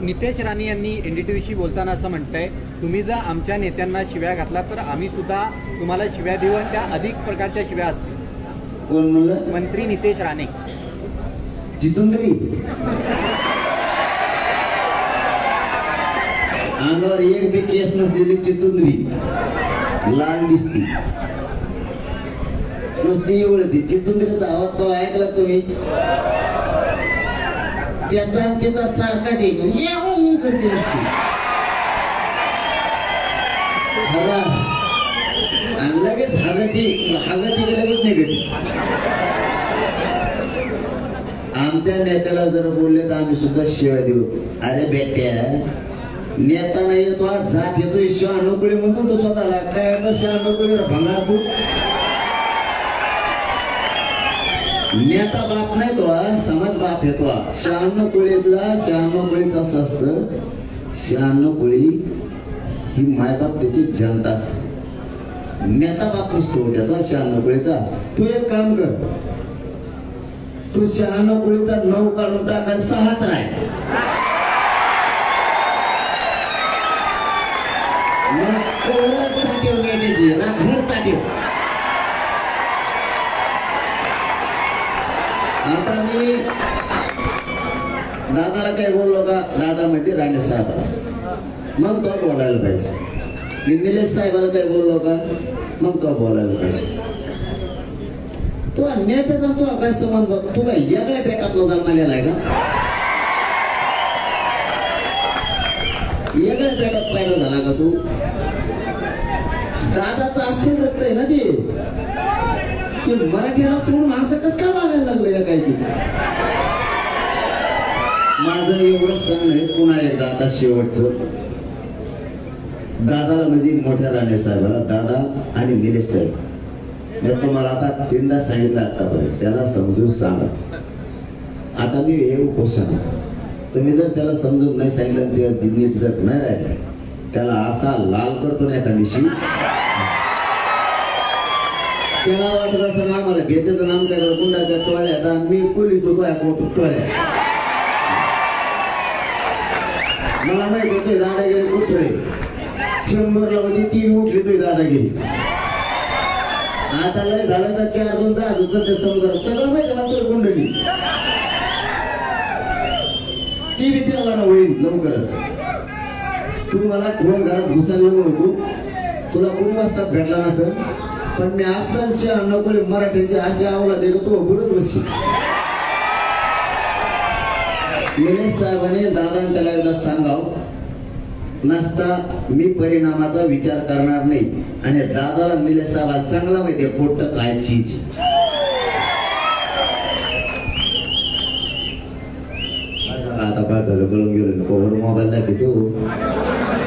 नितेश राणे यांनी एनडीटीव्हीशी बोलताना असं म्हणतंय तुम्ही जर आमच्या नेत्यांना शिव्या घातला तर आम्ही सुद्धा तुम्हाला शिव्या देऊ आणि त्या अधिक प्रकारच्या शिव्या असतील. मंत्री नितेश राणे. जिथून तरी. अंगावर एक बी केस नसलेली चितुंदरी लाल दिसती. नुसती एवढं चितुंदरीचा आवाज तो ऐकला तुम्ही? त्याचा त्याचा सारखाच येऊन याहू करते आणि लगेच हागती हागती की लगेच निघते. आमच्या नेत्याला जर बोलले तर आम्ही सुद्धा शिवाय देऊ. अरे बेट्या नेता नाही येतो आज जात येतो शहाणुकळी म्हणतो तो स्वतःला काय शिवा शहाणुकळी भंगार नेता बाप नाही तो आज समाज बाप येतो शहाण्णव कोळीतला शहाण्णव कोळीच असं असतं शहाण्णव कोळी ही मायबाप त्याची जनता असते. नेता बाप नसतो हो त्याचा शहाण्णव कोळीचा तू एक काम कर. तू शहाण्णव कोळीचा नऊ काढून टाका सहा तर आहे. कोवळत चाटीव गेल्याची रातभर चाटीव आता मी दादाला काय बोललो का? दादा म्हणजे राणे साहेब मग तो बोलायला पाहिजे. मी निलेश साहेबाला काय बोललो का? मग तो बोलायला पाहिजे. तो नेत्याचा तो काय संबंध बघ. तू काय वेगळ्या पेटातला जन्मालेला आहे का? एकाच पेटात पाहिला झाला का तू? दादाचं असेल रक्त आहे ना ते. ते मराठीला सोडून असं कसं काय वागायला लागलं या काही तिथे माझं एवढंच सण आहे पुन्हा एकदा आता शेवटचं. दादाला म्हणजे मोठ्या राणे साहेबाला दादा आणि निलेश साहेब. मी तुम्हाला आता तीनदा सांगितलं आतापर्यंत त्याला समजून सांगा. आता मी हे उपोषण तुम्ही जर त्याला समजून नाही सांगितलं ते नीट जर नाही राहिलं त्याला असा लाल करतो ना एका दिवशी. त्याला वाटत असं आम्हाला घेतेचं नाम काय गुंडाच्या टोळ्यात आता मी कुली बाया पोट टोळ्या मला माहिती होते दादागिरी कुठे शंभरला होती ती उठली तुझी दादागिरी. आता लय झालं तर चार दोन जात होतं ते समजा. सगळं माहिती ना तुझी कुंडली ती भीती मला होईल लवकरच. तू मला कोण घरात घुसायला नको. तुला कोणी वाजता भेटला नसेल? पण मी असं नको मराठीची अशी आवला दिलो तो बोलत बसशी निलेश साहेबांनी दादा त्याला एकदा सांगाव नसता मी परिणामाचा विचार करणार नाही. आणि दादाला निलेश साहेबाला चांगला माहितीये पोट काय चीज. आता काय झालं कळून गेलो नको मोबाईल दाखवतो.